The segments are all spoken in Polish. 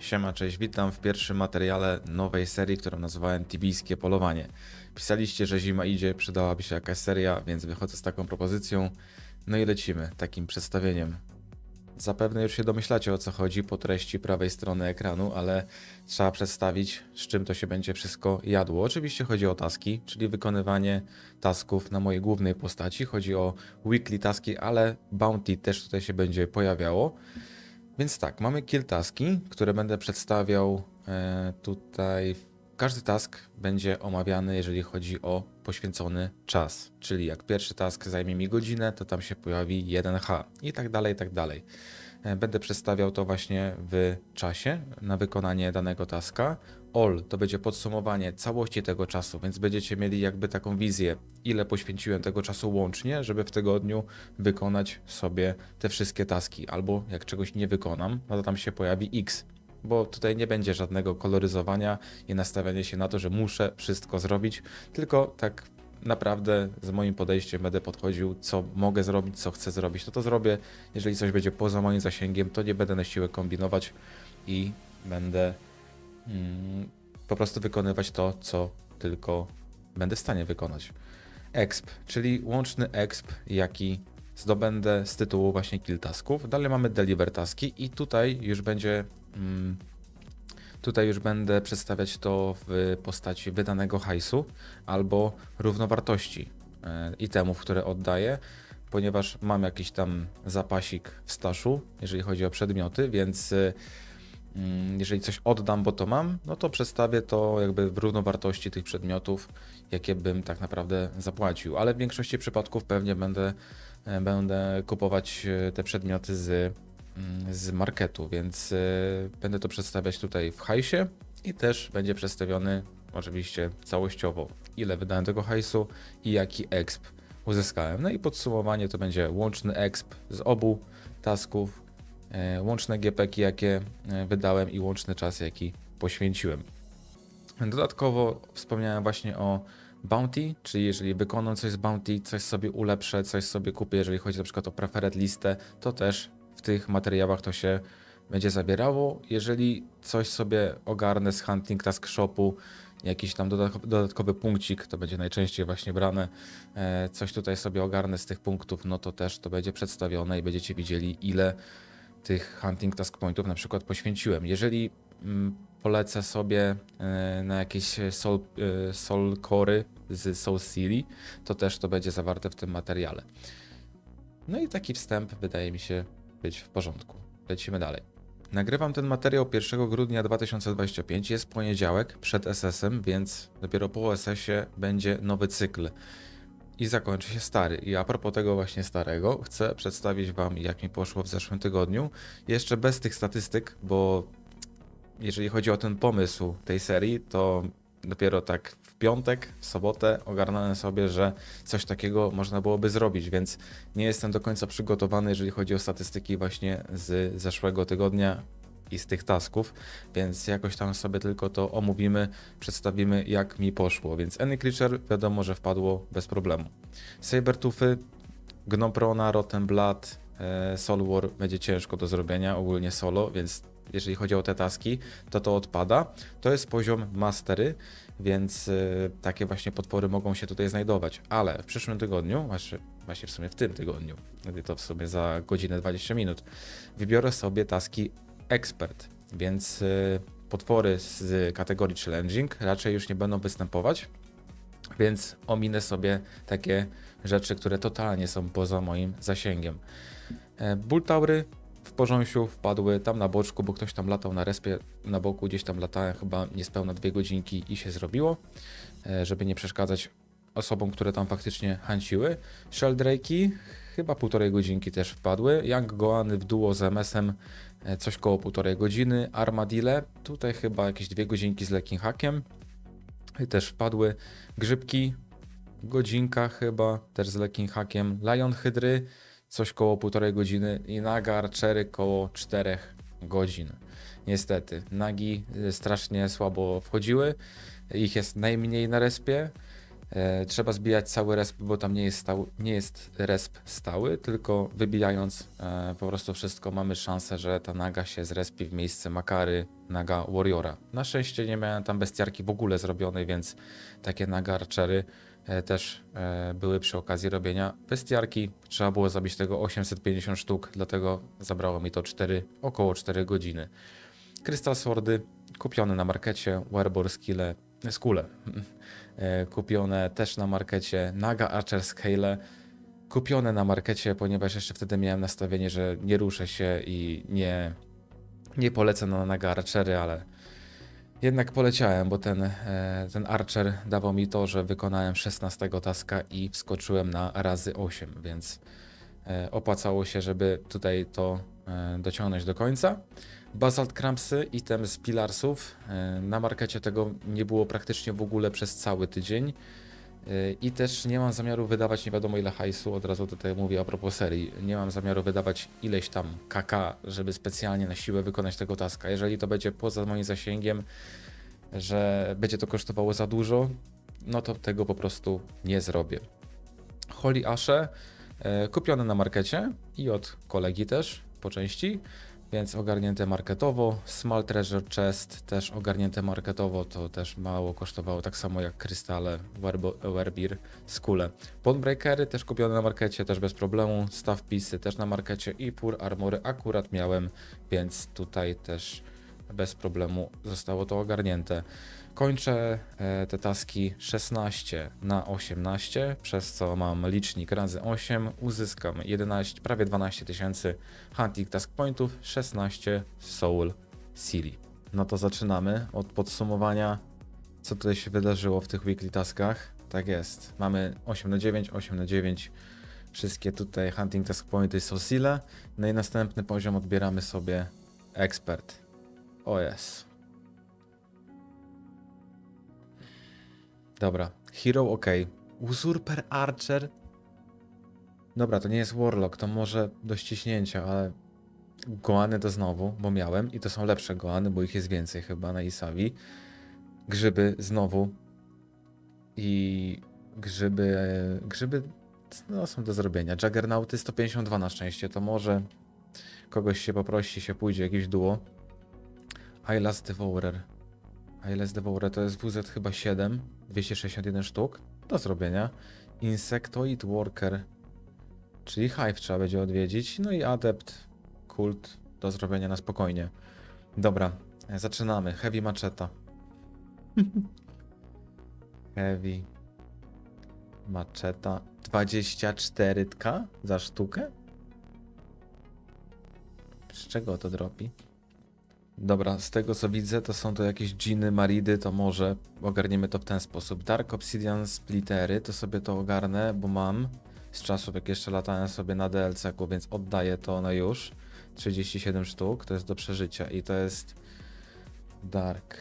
Siema, cześć, witam w pierwszym materiale nowej serii, którą nazwałem Tibijskie Polowanie. Pisaliście, że zima idzie, przydałaby się jakaś seria, więc wychodzę z taką propozycją. No i lecimy, takim przedstawieniem. Zapewne już się domyślacie o co chodzi po treści prawej strony ekranu, ale trzeba przedstawić, z czym to się będzie wszystko jadło. Oczywiście chodzi o taski, czyli wykonywanie tasków na mojej głównej postaci. Chodzi o weekly taski, ale bounty też tutaj się będzie pojawiało. Więc tak, mamy kill taski, które będę przedstawiał e, tutaj. Każdy task będzie omawiany, jeżeli chodzi o poświęcony czas. Czyli jak pierwszy task zajmie mi godzinę, to tam się pojawi 1H i tak dalej, i tak dalej. E, Będę przedstawiał to właśnie w czasie na wykonanie danego taska. All to będzie podsumowanie całości tego czasu, więc będziecie mieli jakby taką wizję, ile poświęciłem tego czasu łącznie, żeby w tygodniu wykonać sobie te wszystkie taski. Albo jak czegoś nie wykonam, no to tam się pojawi X, bo tutaj nie będzie żadnego koloryzowania i nastawiania się na to, że muszę wszystko zrobić, tylko tak naprawdę z moim podejściem będę podchodził, co mogę zrobić, co chcę zrobić, to to zrobię. Jeżeli coś będzie poza moim zasięgiem, to nie będę na siłę kombinować i będę mm, po prostu wykonywać to, co tylko będę w stanie wykonać. Exp, czyli łączny exp, jaki zdobędę z tytułu właśnie kill tasków. Dalej mamy deliver taski i tutaj już będzie mm, tutaj już będę przedstawiać to w postaci wydanego hajsu albo równowartości e, itemów, które oddaję, ponieważ mam jakiś tam zapasik w staszu, jeżeli chodzi o przedmioty, więc e, mm, jeżeli coś oddam, bo to mam, no to przedstawię to jakby w równowartości tych przedmiotów, jakie bym tak naprawdę zapłacił. Ale w większości przypadków pewnie będę, e, będę kupować te przedmioty z, z marketu, więc e, będę to przedstawiać tutaj w hajsie i też będzie przedstawiony oczywiście całościowo, ile wydałem tego hajsu i jaki exp uzyskałem. No i podsumowanie to będzie łączny exp z obu tasków, e, łączne GPki, jakie e, wydałem i łączny czas, jaki poświęciłem. Dodatkowo wspomniałem właśnie o bounty, czyli jeżeli wykonam coś z bounty, coś sobie ulepszę, coś sobie kupię, jeżeli chodzi na przykład o preferred listę, to też w tych materiałach to się będzie zabierało. Jeżeli coś sobie ogarnę z hunting task shopu, jakiś tam dodatko- dodatkowy punkcik, to będzie najczęściej właśnie brane, e, coś tutaj sobie ogarnę z tych punktów, no to też to będzie przedstawione i będziecie widzieli ile tych hunting task pointów na przykład poświęciłem. Jeżeli mm, polecę sobie e, na jakieś soul, e, soul cory z Soul Silly, to też to będzie zawarte w tym materiale. No i taki wstęp wydaje mi się być w porządku. Lecimy dalej. Nagrywam ten materiał 1 grudnia 2025, jest poniedziałek przed SS-em, więc dopiero po SS-ie będzie nowy cykl i zakończy się stary. I a propos tego właśnie starego, chcę przedstawić Wam, jak mi poszło w zeszłym tygodniu. Jeszcze bez tych statystyk, bo jeżeli chodzi o ten pomysł tej serii, to dopiero tak piątek, w sobotę ogarnąłem sobie, że coś takiego można byłoby zrobić, więc nie jestem do końca przygotowany, jeżeli chodzi o statystyki właśnie z zeszłego tygodnia i z tych tasków, więc jakoś tam sobie tylko to omówimy, przedstawimy jak mi poszło, więc Any Creature wiadomo, że wpadło bez problemu. Sabertooth'y, Gnoprona, Rotten Blood, e, Soul War będzie ciężko do zrobienia, ogólnie solo, więc jeżeli chodzi o te taski, to to odpada. To jest poziom mastery, więc y, takie właśnie potwory mogą się tutaj znajdować. Ale w przyszłym tygodniu, właśnie, w sumie w tym tygodniu, to w sumie za godzinę 20 minut, wybiorę sobie taski Expert, więc y, potwory z kategorii Challenging raczej już nie będą występować, więc ominę sobie takie rzeczy, które totalnie są poza moim zasięgiem. E, Bulltaury porząsiu wpadły tam na boczku, bo ktoś tam latał na respie na boku, gdzieś tam latałem chyba niespełna dwie godzinki i się zrobiło, e, żeby nie przeszkadzać osobom, które tam faktycznie hanciły. Sheldrake'i chyba półtorej godzinki też wpadły. Young Goany w duo z MS-em e, coś koło półtorej godziny. Armadille tutaj chyba jakieś dwie godzinki z lekkim hakiem. I też wpadły. Grzybki godzinka chyba też z lekkim hakiem. Lion Hydry coś koło półtorej godziny i Naga Archery koło 4 godzin. Niestety, Nagi y, strasznie słabo wchodziły, ich jest najmniej na respie. E, trzeba zbijać cały resp, bo tam nie jest, stał, nie jest resp stały, tylko wybijając e, po prostu wszystko mamy szansę, że ta naga się zrespi w miejsce Makary, naga Warriora. Na szczęście nie miałem tam bestiarki w ogóle zrobionej, więc takie naga archery e, też e, były przy okazji robienia bestiarki. Trzeba było zabić tego 850 sztuk, dlatego zabrało mi to 4, około 4 godziny. Crystal Swordy kupione na markecie, Warbor Skille, Skule e, kupione też na markecie, Naga Archer Scale kupione na markecie, ponieważ jeszcze wtedy miałem nastawienie, że nie ruszę się i nie, nie polecę na Naga Archery, ale jednak poleciałem, bo ten, e, ten Archer dawał mi to, że wykonałem 16 taska i wskoczyłem na razy 8, więc e, opłacało się, żeby tutaj to e, dociągnąć do końca. Basalt Crampsy, item z Pilarsów. Na markecie tego nie było praktycznie w ogóle przez cały tydzień. I też nie mam zamiaru wydawać nie wiadomo ile hajsu, od razu tutaj mówię a propos serii. Nie mam zamiaru wydawać ileś tam KK, żeby specjalnie na siłę wykonać tego taska. Jeżeli to będzie poza moim zasięgiem, że będzie to kosztowało za dużo, no to tego po prostu nie zrobię. Holy Ashe e, kupione na markecie i od kolegi też po części, więc ogarnięte marketowo. Small Treasure Chest też ogarnięte marketowo, to też mało kosztowało, tak samo jak krystale Werbir, Skule. Bonebreakery też kupione na markecie, też bez problemu. Staff Pisy też na markecie i Pur Armory akurat miałem, więc tutaj też bez problemu zostało to ogarnięte. Kończę e, te taski 16 na 18, przez co mam licznik razy 8, uzyskam 11, prawie 12 tysięcy Hunting Task Pointów, 16 Soul Silly. No to zaczynamy od podsumowania, co tutaj się wydarzyło w tych weekly taskach. Tak jest, mamy 8 na 9, 8 na 9, wszystkie tutaj Hunting Task Pointy są Sile. No i następny poziom odbieramy sobie Expert. O jest. Dobra, Hero ok. Usurper Archer. Dobra, to nie jest Warlock, to może do ściśnięcia, ale Goany to znowu, bo miałem i to są lepsze Goany, bo ich jest więcej chyba na Isawi. Grzyby znowu. I grzyby, grzyby no, są do zrobienia. Juggernauty 152 na szczęście, to może kogoś się poprosi, się pójdzie, jakieś duo. Eyeless Devourer. Eyeless Devourer to jest WZ chyba 7, 261 sztuk do zrobienia. Insectoid Worker, czyli Hive trzeba będzie odwiedzić. No i Adept Kult do zrobienia na spokojnie. Dobra, e, zaczynamy. Heavy Macheta. Heavy Macheta. 24k za sztukę? Z czego to dropi? Dobra, z tego co widzę, to są to jakieś dżiny, maridy, to może ogarniemy to w ten sposób. Dark Obsidian Splittery, to sobie to ogarnę, bo mam z czasów, jak jeszcze latałem sobie na DLC-ku, więc oddaję to na już. 37 sztuk, to jest do przeżycia i to jest Dark.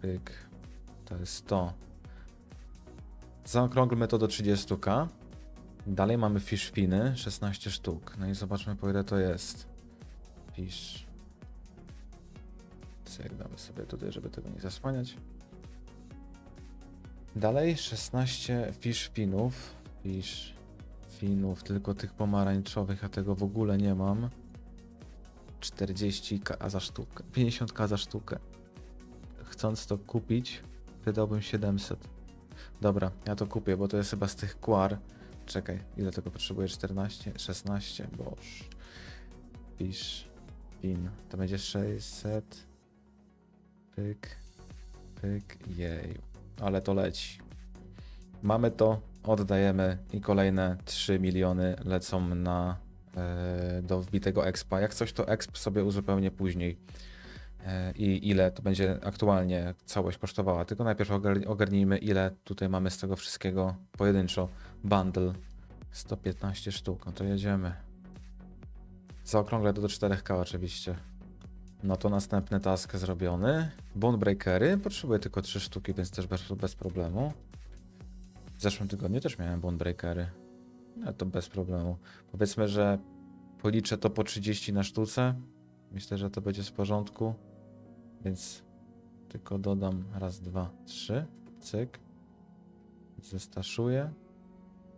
Pyk. To jest to. Zaokrąglmy to do 30k. Dalej mamy fish finy, 16 sztuk. No i zobaczmy po ile to jest. Fish. Cyk, damy sobie tutaj, żeby tego nie zasłaniać. Dalej 16 fish finów. Fish finów, tylko tych pomarańczowych, a tego w ogóle nie mam. 40k za sztukę, 50k za sztukę. Chcąc to kupić, wydałbym 700. Dobra, ja to kupię, bo to jest chyba z tych kwar. Czekaj, ile tego potrzebuję? 14, 16, boż. Fish, fin. To będzie 600. Pyk, pyk, jej. Ale to leci. Mamy to, oddajemy i kolejne 3 miliony lecą na e, do wbitego expa. Jak coś to exp sobie uzupełnię później. E, I ile to będzie aktualnie całość kosztowała. Tylko najpierw ogar- ogarnijmy ile tutaj mamy z tego wszystkiego pojedynczo. Bundle 115 sztuk. No to jedziemy. Zaokrąglę to do 4K oczywiście. No to następny task zrobiony. Bonebreakery. Potrzebuję tylko 3 sztuki, więc też bez, bez problemu. W zeszłym tygodniu też miałem bonebreakery. No to bez problemu. Powiedzmy, że policzę to po 30 na sztuce. Myślę, że to będzie w porządku. Więc tylko dodam raz, dwa, trzy. Cyk. Zestaszuję.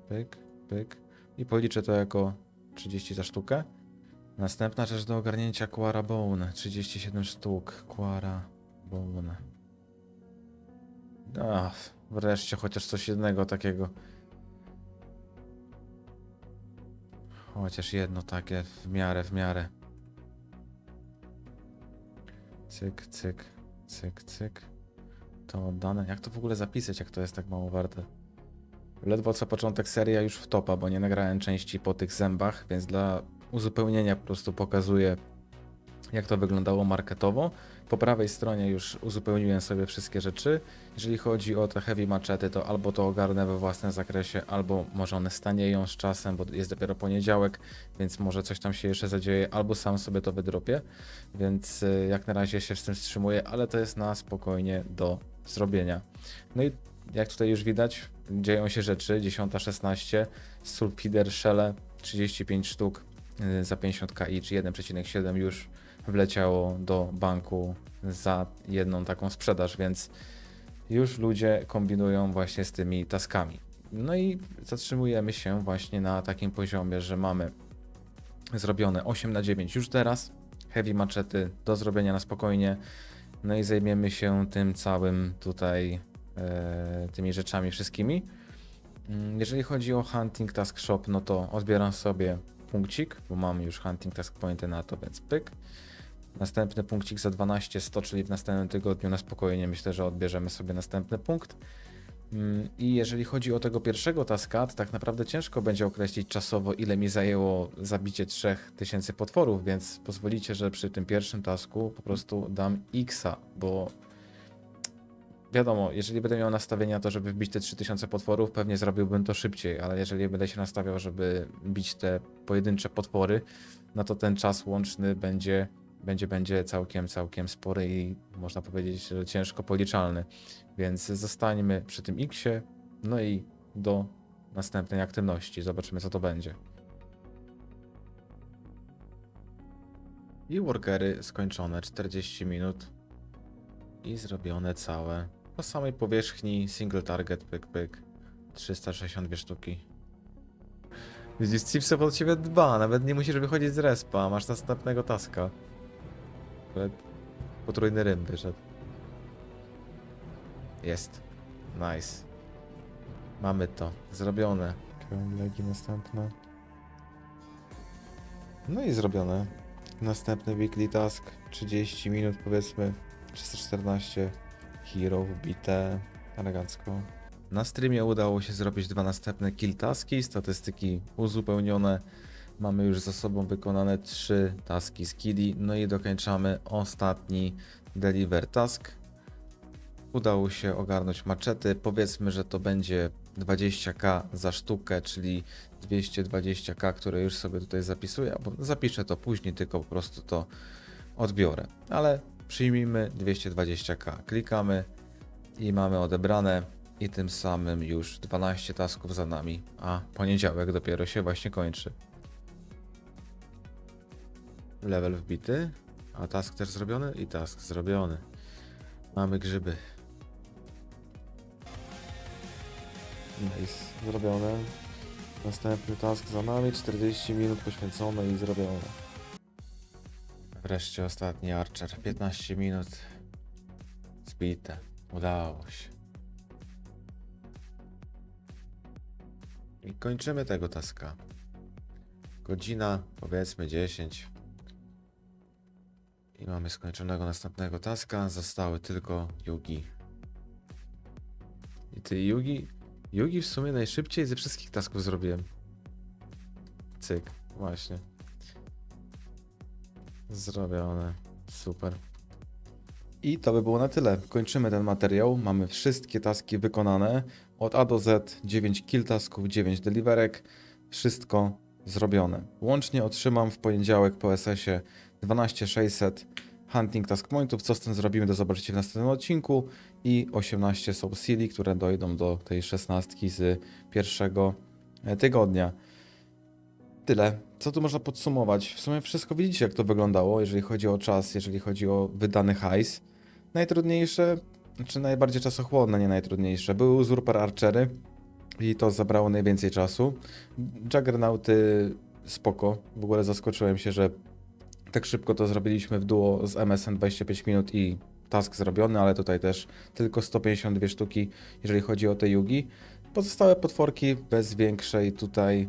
Pyk, pyk. I policzę to jako 30 za sztukę. Następna rzecz do ogarnięcia Quara Bone. 37 sztuk. Quara Bone. Ach, wreszcie chociaż coś jednego takiego. Chociaż jedno takie w miarę, w miarę. Cyk, cyk, cyk, cyk. To oddane. Jak to w ogóle zapisać, jak to jest tak mało warte? Ledwo co początek seria już w topa, bo nie nagrałem części po tych zębach, więc dla uzupełnienia po prostu pokazuję, jak to wyglądało marketowo. Po prawej stronie już uzupełniłem sobie wszystkie rzeczy. Jeżeli chodzi o te heavy machety, to albo to ogarnę we własnym zakresie, albo może one stanieją z czasem, bo jest dopiero poniedziałek, więc może coś tam się jeszcze zadzieje, albo sam sobie to wydropię. Więc y, jak na razie się z tym wstrzymuję, ale to jest na spokojnie do zrobienia. No i jak tutaj już widać, dzieją się rzeczy. 10.16, Sulfider Shell 35 sztuk za 50 ki, czy 1,7 już wleciało do banku za jedną taką sprzedaż, więc już ludzie kombinują właśnie z tymi taskami. No i zatrzymujemy się właśnie na takim poziomie, że mamy zrobione 8 na 9 już teraz, heavy machety do zrobienia na spokojnie, no i zajmiemy się tym całym tutaj, e, tymi rzeczami wszystkimi. Mm, Jeżeli chodzi o Hunting Task Shop, no to odbieram sobie punkcik, bo mam już Hunting Task Pointy na to, więc pyk. Następny punkcik za 12-100, czyli w następnym tygodniu na spokojnie myślę, że odbierzemy sobie następny punkt. Mm, I jeżeli chodzi o tego pierwszego taska, to tak naprawdę ciężko będzie określić czasowo, ile mi zajęło zabicie 3000 potworów, więc pozwolicie, że przy tym pierwszym tasku po prostu dam Xa, bo wiadomo, jeżeli będę miał nastawienia na to, żeby wbić te 3000 potworów, pewnie zrobiłbym to szybciej, ale jeżeli będę się nastawiał, żeby bić te pojedyncze potwory, no to ten czas łączny będzie, będzie, będzie całkiem, całkiem spory i można powiedzieć, że ciężko policzalny. Więc zostańmy przy tym Xie, no i do następnej aktywności. Zobaczymy, co to będzie. I workery skończone 40 minut i zrobione całe po samej powierzchni single target pyk pyk 362 sztuki. Widzisz, Cipsy pod ciebie dba, nawet nie musisz wychodzić z respa, masz następnego taska. Potrójny rym wyszedł. Jest. Nice. Mamy to. Zrobione. Legi następne. No i zrobione. Następny weekly task. 30 minut powiedzmy. 314. Hero wbite. Elegancko. Na streamie udało się zrobić dwa następne kill taski. Statystyki uzupełnione. Mamy już za sobą wykonane trzy taski z killi. No i dokończamy ostatni deliver task udało się ogarnąć maczety. Powiedzmy, że to będzie 20k za sztukę, czyli 220k, które już sobie tutaj zapisuję, albo zapiszę to później, tylko po prostu to odbiorę. Ale przyjmijmy 220k. Klikamy i mamy odebrane i tym samym już 12 tasków za nami, a poniedziałek dopiero się właśnie kończy. Level wbity, a task też zrobiony i task zrobiony. Mamy grzyby. Nice, zrobione. Następny task za nami, 40 minut poświęcone i zrobione. Wreszcie ostatni Archer, 15 minut. Zbite, udało się. I kończymy tego taska. Godzina, powiedzmy 10. I mamy skończonego następnego taska. Zostały tylko Yugi. I ty Yugi? Yugi w sumie najszybciej ze wszystkich tasków zrobiłem. Cyk, właśnie. Zrobione. Super. I to by było na tyle. Kończymy ten materiał. Mamy wszystkie taski wykonane. Od A do Z 9 kill tasków, 9 deliverek. Wszystko zrobione. Łącznie otrzymam w poniedziałek po SS-ie 12600 hunting task pointów. Co z tym zrobimy, to zobaczycie w następnym odcinku. I 18 Soul Silly, które dojdą do tej 16 z pierwszego tygodnia. Tyle. Co tu można podsumować? W sumie wszystko widzicie, jak to wyglądało, jeżeli chodzi o czas, jeżeli chodzi o wydany hajs. Najtrudniejsze znaczy najbardziej czasochłonne, nie najtrudniejsze. Były Usurper Archery i to zabrało najwięcej czasu. Juggernauty spoko. W ogóle zaskoczyłem się, że tak szybko to zrobiliśmy w duo z MSN 25 minut i task zrobiony, ale tutaj też tylko 152 sztuki, jeżeli chodzi o te yugi. Pozostałe potworki bez większej tutaj,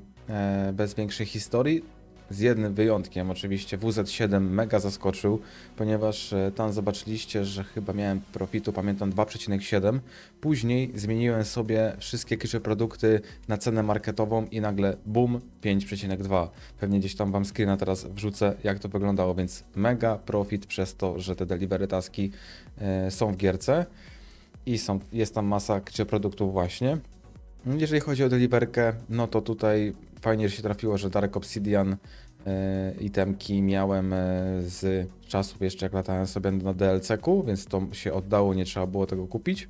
bez większej historii. Z jednym wyjątkiem, oczywiście WZ7 mega zaskoczył, ponieważ e, tam zobaczyliście, że chyba miałem profitu, pamiętam 2,7. Później zmieniłem sobie wszystkie kicze produkty na cenę marketową i nagle boom 5,2. Pewnie gdzieś tam wam screena teraz wrzucę, jak to wyglądało, więc mega profit przez to, że te delivery taski e, są w gierce i są, jest tam masa kicze produktów właśnie. Jeżeli chodzi o deliverkę, no to tutaj fajnie że się trafiło, że Dark Obsidian e, itemki miałem e, z czasów jeszcze jak latałem sobie na DLC-ku, więc to się oddało, nie trzeba było tego kupić.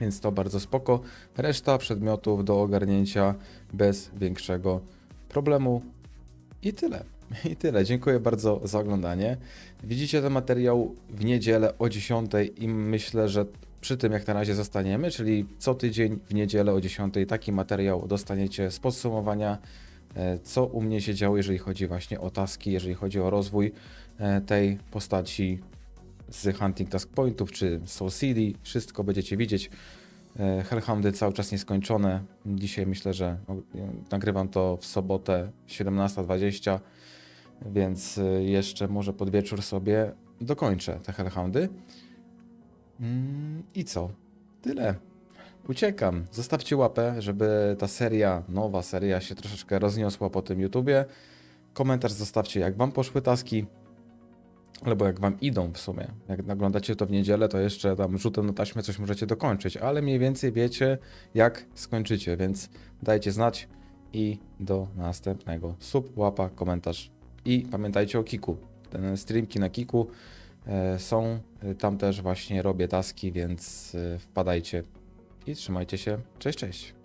Więc to bardzo spoko. Reszta przedmiotów do ogarnięcia bez większego problemu. I tyle. I tyle. Dziękuję bardzo za oglądanie. Widzicie ten materiał w niedzielę o 10 i myślę, że przy tym jak na razie zostaniemy, czyli co tydzień w niedzielę o 10 taki materiał dostaniecie z podsumowania, e, co u mnie się działo, jeżeli chodzi właśnie o taski, jeżeli chodzi o rozwój e, tej postaci z Hunting Task Pointów czy Soul City, wszystko będziecie widzieć. E, Hellhoundy cały czas nieskończone. Dzisiaj myślę, że nagrywam to w sobotę 17.20, więc jeszcze może pod wieczór sobie dokończę te Hellhoundy. Mm, I co? Tyle. Uciekam. Zostawcie łapę, żeby ta seria, nowa seria się troszeczkę rozniosła po tym YouTubie. Komentarz zostawcie, jak wam poszły taski, albo jak wam idą w sumie. Jak oglądacie to w niedzielę, to jeszcze tam rzutem na taśmę coś możecie dokończyć, ale mniej więcej wiecie, jak skończycie, więc dajcie znać i do następnego. Sub, łapa, komentarz i pamiętajcie o Kiku. Ten streamki na Kiku są, e, tam też właśnie robię taski, więc e, wpadajcie i trzymajcie się. Cześć, cześć.